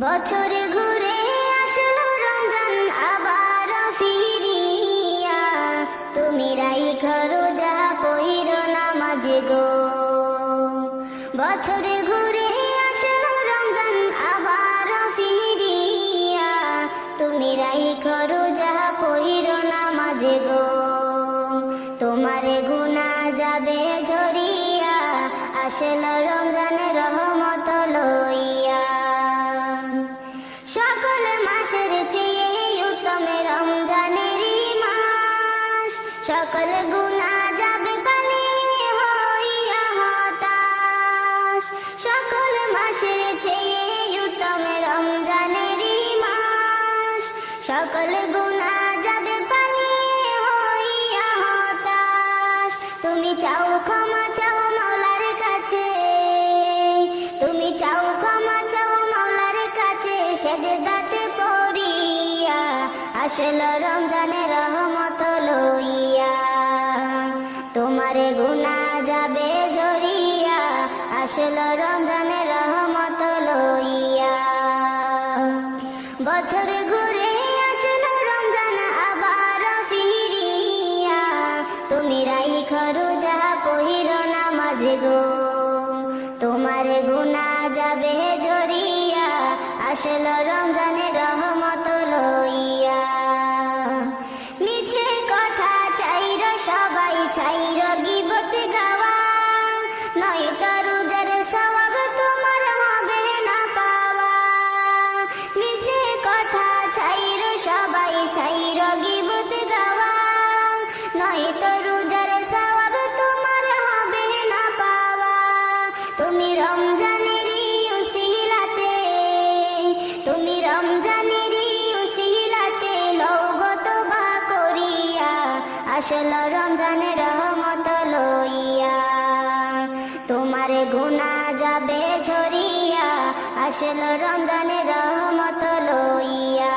বছর ঘুরে আসলো রমজান, আবার ফিরিয়া। তুমি রাই খরো, যা পইর নামাজ গো। বছর ঘুরে আসলো রমজান, আবার ফিরিয়া। তুমি রাই খরো, যা পইর নামাজ গো। তোমার গুনা যাবে ঝরিয়া। আসলো রমজান রহমত সকল গুণা যাবে পালিয়ে হইয়া হতাশ সকল মাসের চেয়ে উত্তম রমজানেরই মাস। সকল গুণা যাবে পালিয়ে হইয়া হতাশ তুমি চাও ক্ষমা, চাও মাওলার কাছে। তুমি চাও ক্ষমা, চাও মাওলার কাছে। সেজদাতে পড়িয়া আসল রমজানের তোমার গুনাহ যাবে ঝরিয়া আসল রমজানের রহমত লইয়া। বছর ঘুরে আসলো রমজান আবার ফিরিয়া। তুমি রাই খরু যাহা পহির নামাজ গো। তোমার গুনা যাবে জরিয়া। আসলো রমজানের আসল রমজানের রহমত লইয়া। তোমার গুণা যাবে ছড়িয়া আসল রমজানের রহমত লইয়া।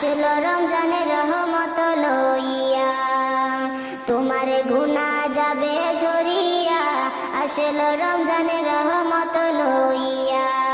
আসলো রমজানের রহমত লইয়া। তোমার গুণা যাবে ঝরিয়া। আসল রমজানের রহমত লইয়া।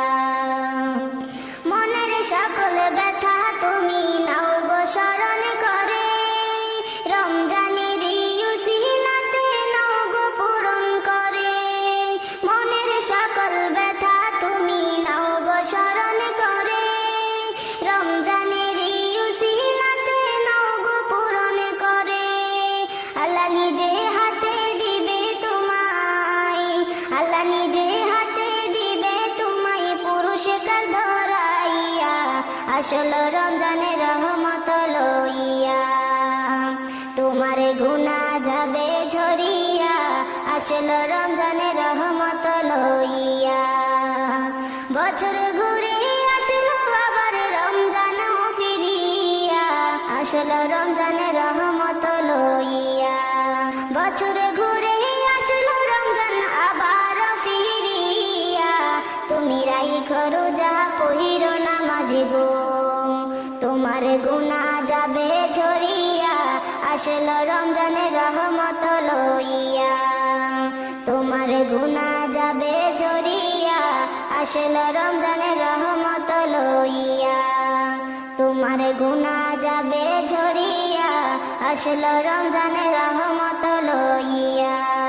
আসল রমজানের রহমত লইয়া। তোমার গুণা যাবে ঝরিয়া। আসল রমজানের রহমত লইয়া। বছর ঘুরে আসলো, আবার রমজান ফিরিয়া। আসল রমজানের রহমত লইয়া। বছর ঘুরে আসলো, রমজান আবার ফিরিয়া। তুমি রাই খরু যাহা পহির নামাজ গো তোমার গুণা যাবে ঝরিয়া আসলো রমজানের রহমত লইয়া। তোমার গুণা যাবে ঝরিয়া আসলো রমজানের রহমত লইয়া। তোমার গুণা যাবে ঝরিয়া আসলো রমজানের রহমত লইয়া।